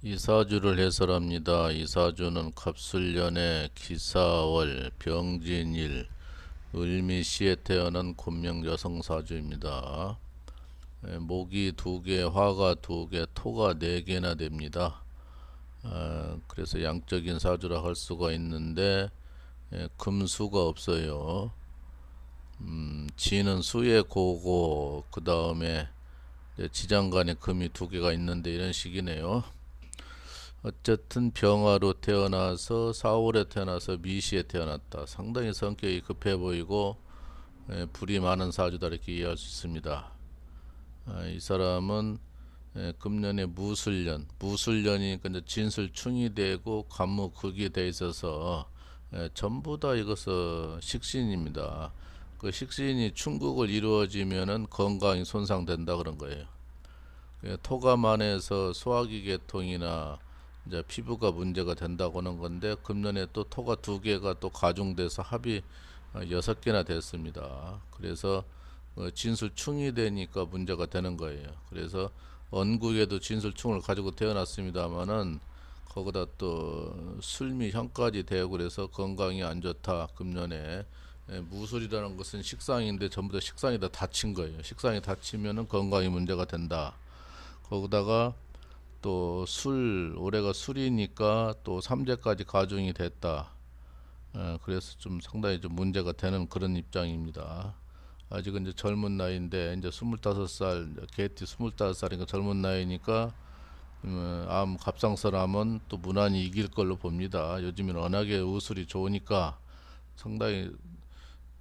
이사주를 해설합니다. 이사주는 갑술년에 기사월, 병진일, 을미시에 태어난 곤명 여성 사주입니다. 에, 목이 두 개, 화가 두 개, 토가 네 개나 됩니다. 아, 그래서 양적인 사주라 할 수가 있는데 에, 금수가 없어요. 음, 지는 수의 고고 그 다음에 지장간에 금이 두 개가 있는데 이런 식이네요. 어쨌든 병화로 태어나서 4월에 태어나서 미시에 태어났다. 상당히 성격이 급해 보이고 에, 불이 많은 사주다 이렇게 이해할 수 있습니다. 아, 이 사람은 에, 금년에 무술년, 무술년이니까 이제 진술충이 되고 간무극이 돼 있어서 에, 전부 다 이것은 식신입니다. 그 식신이 충국을 이루어지면은 건강이 손상된다 그런 거예요. 예, 토가만해서 소화기 계통이나 이제 피부가 문제가 된다고 하는 건데 금년에 또 토가 두 개가 또 가중돼서 합이 어, 여섯 개나 됐습니다. 그래서 어, 진술충이 되니까 문제가 되는 거예요. 그래서 언국에도 진술충을 가지고 태어났습니다마는 거기다 또 술미 형까지 되고 그래서 건강이 안 좋다 금년에 예, 무술이라는 것은 식상인데 전부 다 식상이 다 다친 거예요. 식상이 다치면은 건강이 문제가 된다. 거기다가 또 술 올해가 술이니까 또 삼재까지 가중이 됐다. 예, 그래서 좀 상당히 좀 문제가 되는 그런 입장입니다. 아직은 이제 젊은 나이인데 이제 스물다섯 살 개띠 스물다섯 살이니까 젊은 나이니까 음, 암 갑상선암은 또 무난히 이길 걸로 봅니다. 요즘엔 워낙에 우술이 좋으니까 상당히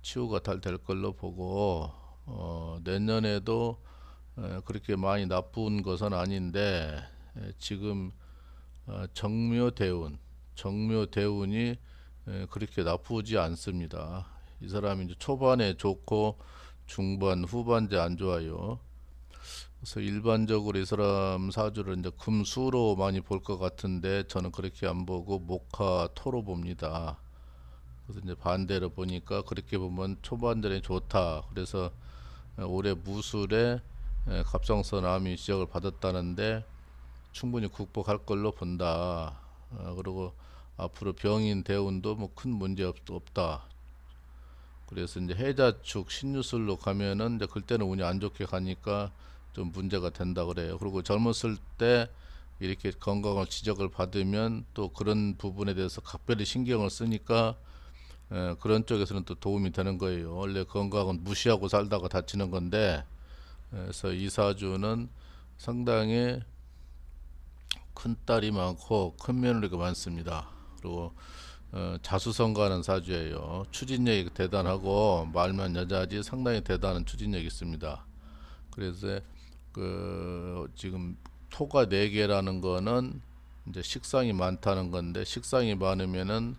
치유가 잘 될 걸로 보고 어, 내년에도 에, 그렇게 많이 나쁜 것은 아닌데 에, 지금 어, 정묘 대운 정묘 대운이 에, 그렇게 나쁘지 않습니다. 이 사람이 이제 초반에 좋고 중반 후반제 안 좋아요. 그래서 일반적으로 이 사람 사주를 이제 금수로 많이 볼 것 같은데 저는 그렇게 안 보고 목화 토로 봅니다. 그래서 이제 반대로 보니까 그렇게 보면 초반전에 좋다. 그래서 올해 무술에 에, 갑상선 암이 지적을 받았다는데 충분히 극복할 걸로 본다. 어, 그리고 앞으로 병인 대운도 뭐 큰 문제 없, 없다. 그래서 이제 해자축 신유술로 가면은 이제 그때는 운이 안 좋게 가니까 좀 문제가 된다 그래요. 그리고 젊었을 때 이렇게 건강을 지적을 받으면 또 그런 부분에 대해서 각별히 신경을 쓰니까 에, 그런 쪽에서는 또 도움이 되는 거예요. 원래 건강은 무시하고 살다가 다치는 건데, 그래서 이 사주는 상당히 큰 딸이 많고 큰 며느리가 많습니다. 그리고 어, 자수성가하는 사주예요. 추진력이 대단하고 말만 여자지 상당히 대단한 추진력이 있습니다. 그래서 그 지금 토가 네 개라는 거는 이제 식상이 많다는 건데 식상이 많으면은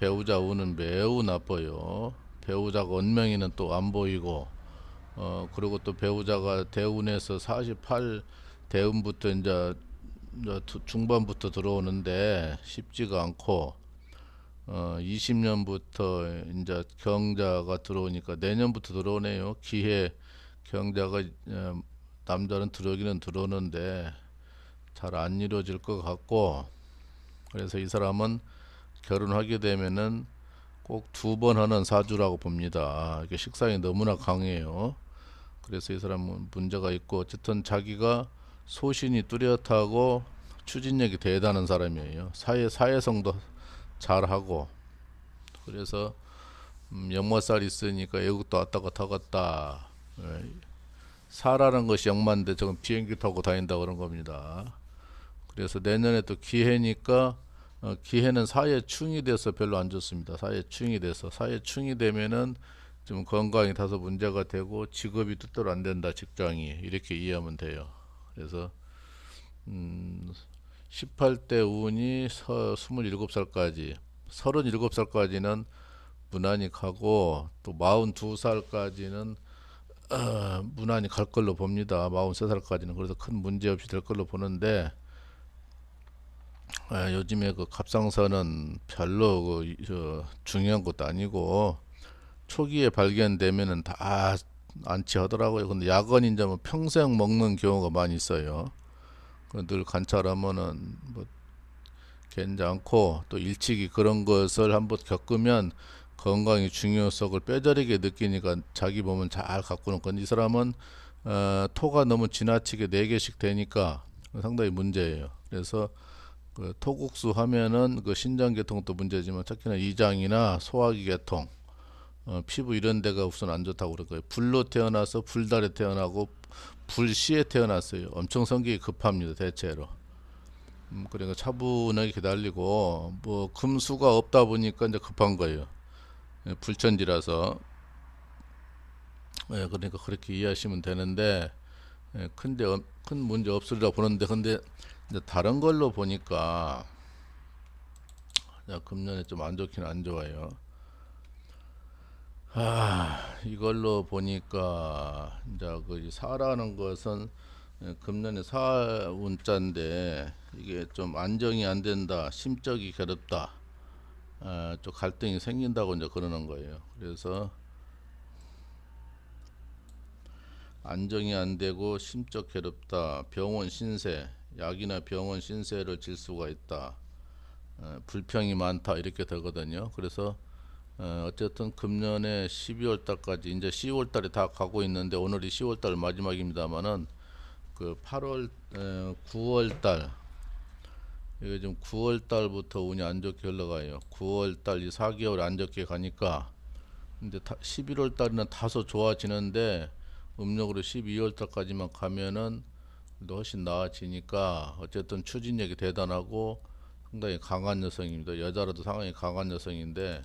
배우자 운은 매우 나빠요. 배우자가 언명이는 또 안 보이고, 어, 그리고 또 배우자가 대운에서 48 대운부터 이제 중반부터 들어오는데 쉽지가 않고, 어, 20년부터 이제 경자가 들어오니까 내년부터 들어오네요. 기해 경자가 어, 남자는 들어오기는 들어오는데 잘 안 이루어질 것 같고, 그래서 이 사람은 결혼하게 되면은 꼭 두 번 하는 사주라고 봅니다. 이게 식상이 너무나 강해요. 그래서 이 사람은 문제가 있고 어쨌든 자기가 소신이 뚜렷하고 추진력이 대단한 사람이에요. 사회 사회성도 잘하고 그래서 음, 역마살 있으니까 애국도 왔다 갔다 갔다. 예. 사라는 것이 역마인데 저건 비행기 타고 다닌다 그런 겁니다. 그래서 내년에 또 기해니까 어, 기해는 사회 충이 돼서 별로 안 좋습니다. 사회 충이 돼서 사회 충이 되면은 좀 건강이 다소 문제가 되고 직업이 뜻대로 안 된다 직장이 이렇게 이해하면 돼요. 그래서 음 18대 운이 서, 27살까지 37살까지는 무난히 가고 또 42살까지는 어, 무난히 갈 걸로 봅니다. 43살까지는 그래서 큰 문제 없이 될 걸로 보는데 아, 요즘에 그 갑상선은 별로 그, 이- 저, 중요한 것도 아니고 초기에 발견되면은 다 안치하더라고요. 근데 이제 뭐 평생 먹는 경우가 많이 있어요. 그늘 관찰하면은 뭐 괜찮고 또 일찍이 그런 것을 한번 겪으면 건강의 중요성을 뼈저리게 느끼니까 자기 몸은 잘 가꾸는 건 이 사람은 어, 토가 너무 지나치게 네 개씩 되니까 상당히 문제예요. 그래서 그 토국수 하면은 그 신장 계통도 문제지만 특히나 이장이나 소화기 계통, 어, 피부 이런 데가 우선 안 좋다고 그럴 거예요. 불로 태어나서 불달에 태어나고 불시에 태어났어요. 엄청 성격이 급합니다. 대체로. 음, 그러니까 차분하게 기다리고 뭐 금수가 없다 보니까 이제 급한 거예요. 예, 불천지라서. 예, 그러니까 그렇게 이해하시면 되는데 예, 큰데 없- 큰 문제 없으리라 보는데 근데 다른 걸로 보니까 야, 금년에 좀 안 좋긴 안 좋아요. 아, 이걸로 보니까 이제 그 사라는 것은 예, 금년에 사운자인데 이게 좀 안정이 안 된다, 심적이 괴롭다, 아, 좀 갈등이 생긴다고 이제 그러는 거예요. 그래서 안정이 안 되고 심적 괴롭다, 병원 신세, 약이나 병원 신세를 질 수가 있다, 어, 불평이 많다 이렇게 되거든요. 그래서 어, 어쨌든 금년에 12월 달까지 이제 10월 달에 다 가고 있는데 오늘이 10월 달 마지막입니다만은 그 8월, 에, 9월 달 이게 지금 9월 달부터 운이 안 좋게 흘러가요. 9월 달이 4개월 안 좋게 가니까 근데 다, 11월 달에는 다소 좋아지는데 음력으로 12월 달까지만 가면은 또 훨씬 나아지니까 어쨌든 추진력이 대단하고 상당히 강한 여성입니다. 여자라도 상당히 강한 여성인데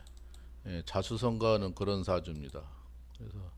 예, 자수성가는 그런 사주입니다. 그래서